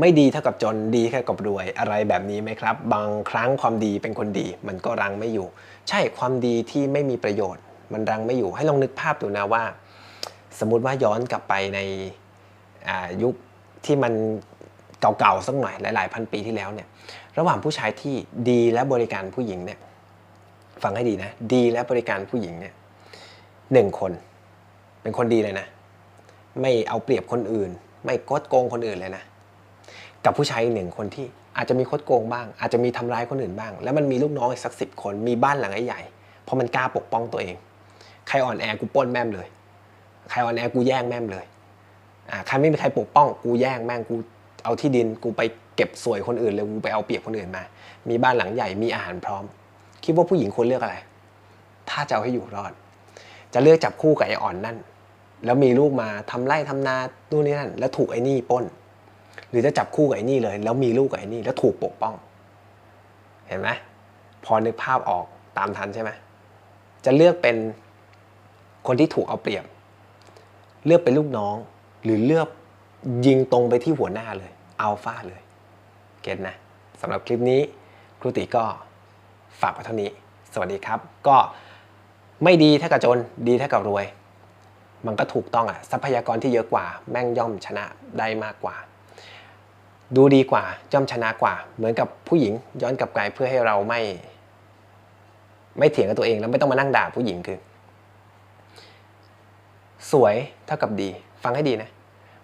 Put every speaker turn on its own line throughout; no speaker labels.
ไม่ดีเท่ากับจนดีแค่กับรวยอะไรแบบนี้ไหมครับ บางครั้งความดีเป็นคนดี มันก็รังไม่อยู่ ใช่ความดีที่ไม่มีประโยชน์ มันรังไม่อยู่ ให้ลองนึกภาพดูนะว่า สมมุติว่าย้อนกลับไปในยุคที่มันเก่าๆสักหน่อยหลายๆพันปีที่แล้วเนี่ย ระหว่างผู้ชายที่ดีและบริการผู้หญิงเนี่ยฟังให้ดีนะ ดีและบริการผู้หญิงเนี่ยหนึ่งคน เป็นคนดีเลยนะ ไม่เอาเปรียบคนอื่น ไม่กดโกงคนอื่นเลยนะ กับผู้ชายหนึ่งคนที่อาจจะมีคดโกงบ้าง อาจจะมีทำร้ายคนอื่นบ้าง แล้วมันมีลูกน้องอีกสักสิบคนมีบ้านหลังใหญ่ๆเพราะมันกล้าปกป้องตัวเอง ใครอ่อนแอกูป้นแม่มเลย ใครอ่อนแอกูแย่งแม่มเลยอ่าใครไม่มีใครปกป้องกูแย่งแม่งกูเอาที่ดินกูไปเก็บสวยคนอื่นเลยกูไปเอาเปรียบคนอื่นมา มีบ้านหลังใหญ่มีอาหารพร้อม คิดว่าผู้หญิงควรเลือกอะไร ถ้าจะเอาให้อยู่รอด จะเลือกจับคู่กับไอ้อ่อนนั่น แล้วมีลูกมาทำไร่ทำนานู่นนี่นั่น แล้วถูกไอ้นี่ป้น หรือจะจับคู่กับไอ้นี่เลย แล้วมีลูกกับไอ้นี่แล้วถูกปกป้อง เห็นไหมพอนึกภาพออกตามทันใช่ไหมจะเลือกเป็นคนที่ถูกเอาเปรียบ เลือกเป็นลูกน้อง หรือเลือกยิงตรงไปที่หัวหน้าเลยอัลฟาเลย เก็ตนะสำหรับคลิปนี้ครูติก็ฝากไว้เท่านี้ สวัสดีครับ ก็ไม่ดีเท่ากับจนดีเท่ากับรวย มันก็ถูกต้องอะทรัพยากรที่เยอะกว่า แม่งย่อมชนะได้มากกว่า ดูดีกว่าย่อมชนะกว่า เหมือนกับผู้หญิงย้อนกลับไปเพื่อให้เราไม่ ไม่เถียงกับตัวเองแล้วไม่ต้องมานั่งด่าผู้หญิงคือ สวยเท่ากับดี ฟังให้ดีนะ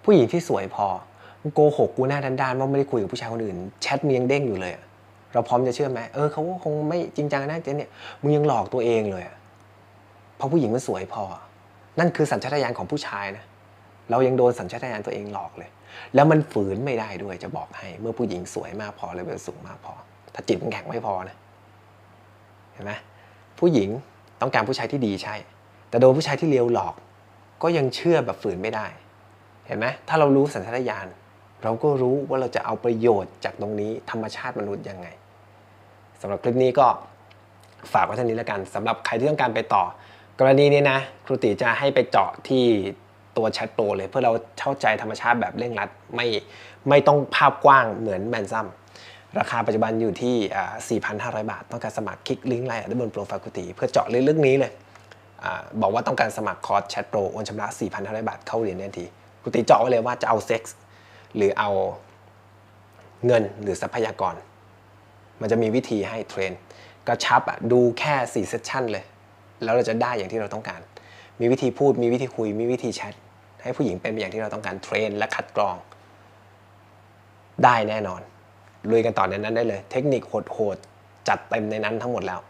ผู้หญิงที่สวยพอมึงโกหกกูหน้าด้านๆว่าไม่ได้คุยกับผู้ชายคนอื่นแชทมึงยังเด้งอยู่เลยเราพร้อมจะเชื่อไหมเออเขาก็คงไม่จริงจังนะเจนเนี่ยมึงยังหลอกตัวเองเลยเพราะผู้หญิงมันสวยพอ นั่นคือสัญชาตญาณของผู้ชายนะ เรายังโดนสัญชาตญาณตัวเองหลอกเลย แล้วมันฝืนไม่ได้ด้วยจะบอกให้ เมื่อผู้หญิงสวยมากพอเลเวลสูงมากพอ ถ้าจิตมันแข็งไม่พอนะเห็นไหมผู้หญิงต้องการผู้ชายที่ดีใช่ แต่โดนผู้ชายที่เลวหลอก ก็ยังเชื่อแบบฝืนไม่ได้ เห็นไหมถ้าเรารู้สัญชาตญาณเราก็รู้ว่าเราจะเอาประโยชน์จากตรงนี้ธรรมชาติมนุษย์ยังไงสำหรับคลิปนี้ก็ฝากไว้เท่านี้แล้วกันสำหรับใครที่ต้องการไปต่อ กรณีนี้นะ ครูติจะให้ไปเจาะที่ ตัวแชทโปรเลยเพื่อเราเข้าใจธรรมชาติแบบเร่งรัดไม่ไม่ต้องภาพกว้างเหมือนแมนซัมราคาปัจจุบันอยู่ที่ 4,500 บาท ต้องการสมัครคลิกลิงก์ไลน์ด้านบนโปรไฟล์ครูติเพื่อเจาะเรื่องนี้เลยอบอกว่าต้องการสมัครคอร์สแชทโปรโอนชำระ 4,500 บาทเข้าเรียนทันทีครูติเจาะไว้เลยว่าจะเอาเซ็กส์หรือเอาเงินหรือทรัพยากร มันจะมีวิธีให้เทรนกระชับอะดูแค่ 4 เซสชั่นเลย แล้วเราจะได้อย่างที่เราต้องการ มีวิธีพูดมีวิธีคุยมีวิธีแชท ให้ผู้หญิงเป็นไปอย่างที่เราต้องการเทรนและคัดกรอง ได้แน่นอนลุยกันต่อในนั้นได้เลย เทคนิคโหดๆจัดเต็มในนั้นทั้งหมดแล้ว